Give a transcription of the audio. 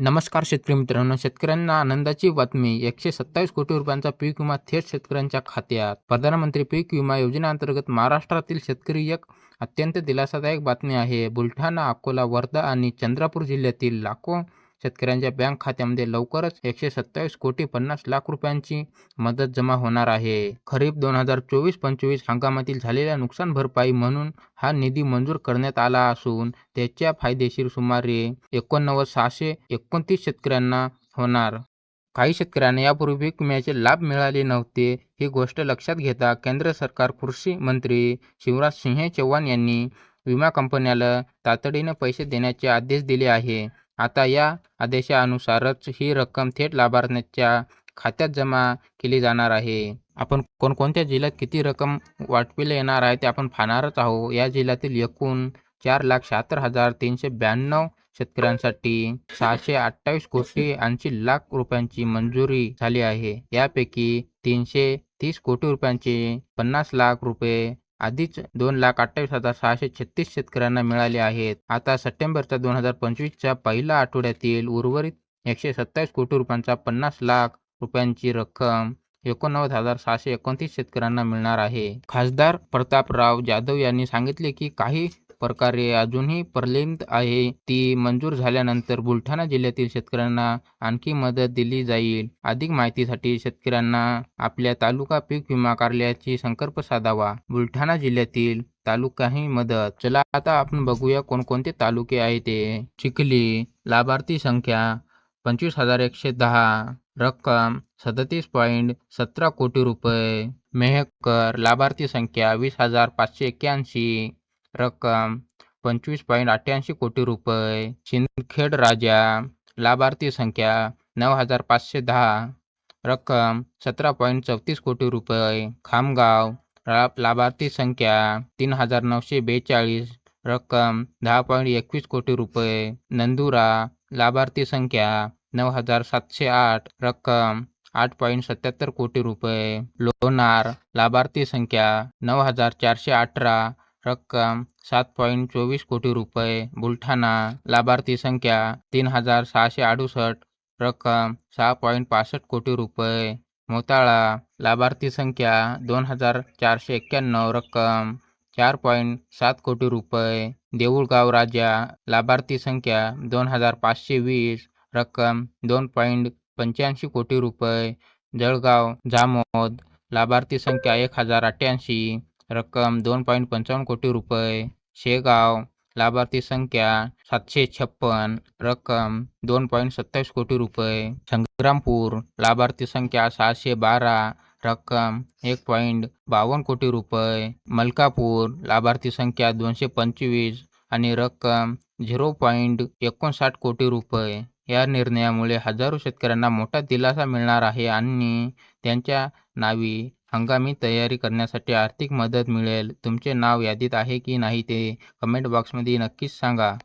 नमस्कार शेतकरी मित्रांनो शेतकऱ्यांना आनंदाची बातमी एकशे सत्तावीस कोटी रुपयांचा पीक विमा थेट शेतकऱ्यांच्या खात्यात. प्रधानमंत्री पीक विमा योजनेअंतर्गत महाराष्ट्रातील शेतकरी एक अत्यंत दिलासादायक बातमी आहे. बुलढाणा अकोला वर्धा आणि चंद्रपूर जिल्ह्यातील लाखो शेतकऱ्यांच्या बँक खात्यामध्ये लवकरच एकशे सत्तावीस कोटी पन्नास लाख रुपयांची मदत जमा होणार आहे. खरीप दोन हजार चोवीस पंचवीस हंगामातील झालेल्या नुकसान भरपाई म्हणून हा निधी मंजूर करण्यात आला असून त्याच्या फायदेशीर सुमारे एकोणनव्वद सहाशे एकोणतीस शेतकऱ्यांना होणार. काही शेतकऱ्यांना यापूर्वी पीक विम्याचे लाभ मिळाले नव्हते ही गोष्ट लक्षात घेता केंद्र सरकार कृषी मंत्री शिवराज सिंह चौहान यांनी विमा कंपन्याला तातडीने पैसे देण्याचे आदेश दिले आहे. आता या आदेशानुसारच ही रक्कम थेट लाभार्थ्यांच्या खात्यात जमा केली जाणार आहे. आपण कोणकोणत्या जिल्ह्यात किती रक्कम वाटपिला येणार आहे ते आपण पाहणारच आहोत. या जिल्ह्यातील एकूण चार लाख शहात्तर हजार तीनशे ब्याण्णव शेतकऱ्यांसाठी सहाशे अठ्ठावीस कोटी ऐंशी लाख रुपयांची मंजुरी झाली आहे. यापैकी तीनशे तीस कोटी रुपयांचे पन्नास लाख रुपये आधीच दोन लाख अठ्ठावीस हजार सहाशे छत्तीस शेतकऱ्यांना मिळाले आहेत. आता सप्टेंबरच्या दोन हजार पंचवीसच्या पहिल्या आठवड्यातील उर्वरित एकशे सत्तावीस कोटी रुपयांचा पन्नास लाख रुपयांची रक्कम एकोणनव्वद हजार सहाशे एकोणतीस शेतकऱ्यांना मिळणार आहे. खासदार प्रतापराव जाधव यांनी सांगितले की काही प्रकारे अजूनही प्रलंबित आहे. ती मंजूर झाल्यानंतर बुलढाणा जिल्ह्यातील शेतकऱ्यांना आणखी मदत दिली जाईल. अधिक माहितीसाठी शेतकऱ्यांना आपल्या तालुका पीक विमा कार्यालयाची संकल्प साधावा. बुलढाणा जिल्ह्यातील तालुकाही मदत. चला आता आपण बघूया कोणकोणते तालुके आहे ते. चिखली लाभार्थी संख्या पंचवीस हजार एकशे दहा. रक्कम सदतीस पॉईंट सतरा कोटी रुपये. मेहकर लाभार्थी संख्या वीस हजार पाचशे एक्क्याऐंशी. रक्कम पंचवीस पॉईंट अठ्ठ्याऐंशी कोटी रुपये शिंदखेड राजा लाभार्थी संख्या नऊ हजार पाचशे दहा रक्कम सतरा पॉईंट चौतीस कोटी रुपये खामगाव लाभार्थी संख्या तीन हजार नऊशे बेचाळीस रक्कम दहा पॉईंट एकवीस कोटी रुपये नंदुरा लाभार्थी संख्या नऊ हजार सातशे आठ रक्कम आठ पॉईंट सत्याहत्तर कोटी रुपये लोणार लाभार्थी संख्या नऊ हजार चारशे अठरा रक्कम सात पॉईंट चोवीस कोटी रुपये बुलढाणा लाभार्थी संख्या तीन हजार सहाशे अडुसष्ट रक्कम सहा पॉईंट पासष्ट कोटी रुपये मोताळा लाभार्थी संख्या दोन हजार चारशे एक्क्याण्णव रक्कम चार पॉईंट सात कोटी रुपये देऊळगाव राजा लाभार्थी संख्या दोन हजार पाचशे वीस रक्कम दोन पॉईंट पंच्याऐंशी कोटी रुपये जळगाव जामोद लाभार्थी संख्या एक हजार अठ्ठ्याऐंशी रक्कम दोन पॉईंट पंचावन्न कोटी रुपये शेगाव लाभार्थी संख्या सातशे छप्पन रक्कम दोन पॉईंट सत्तावीस कोटी रुपये संग्रामपूर लाभार्थी संख्या सहाशे बारा रक्कम एक पॉईंट बावन्न कोटी रुपये मलकापूर लाभार्थी संख्या दोनशे पंचवीस आणि रक्कम झिरो पॉईंट एकोणसाठ कोटी रुपये. या निर्णयामुळे हजारो शेतकऱ्यांना मोठा दिलासा मिळणार आहे आणि त्यांच्या नावी हंगामी तयारी करण्यासाठी आर्थिक मदत मिळेल. तुमचे नाव यादीत आहे की नाही ते कमेंट बॉक्समध्ये नक्कीच सांगा.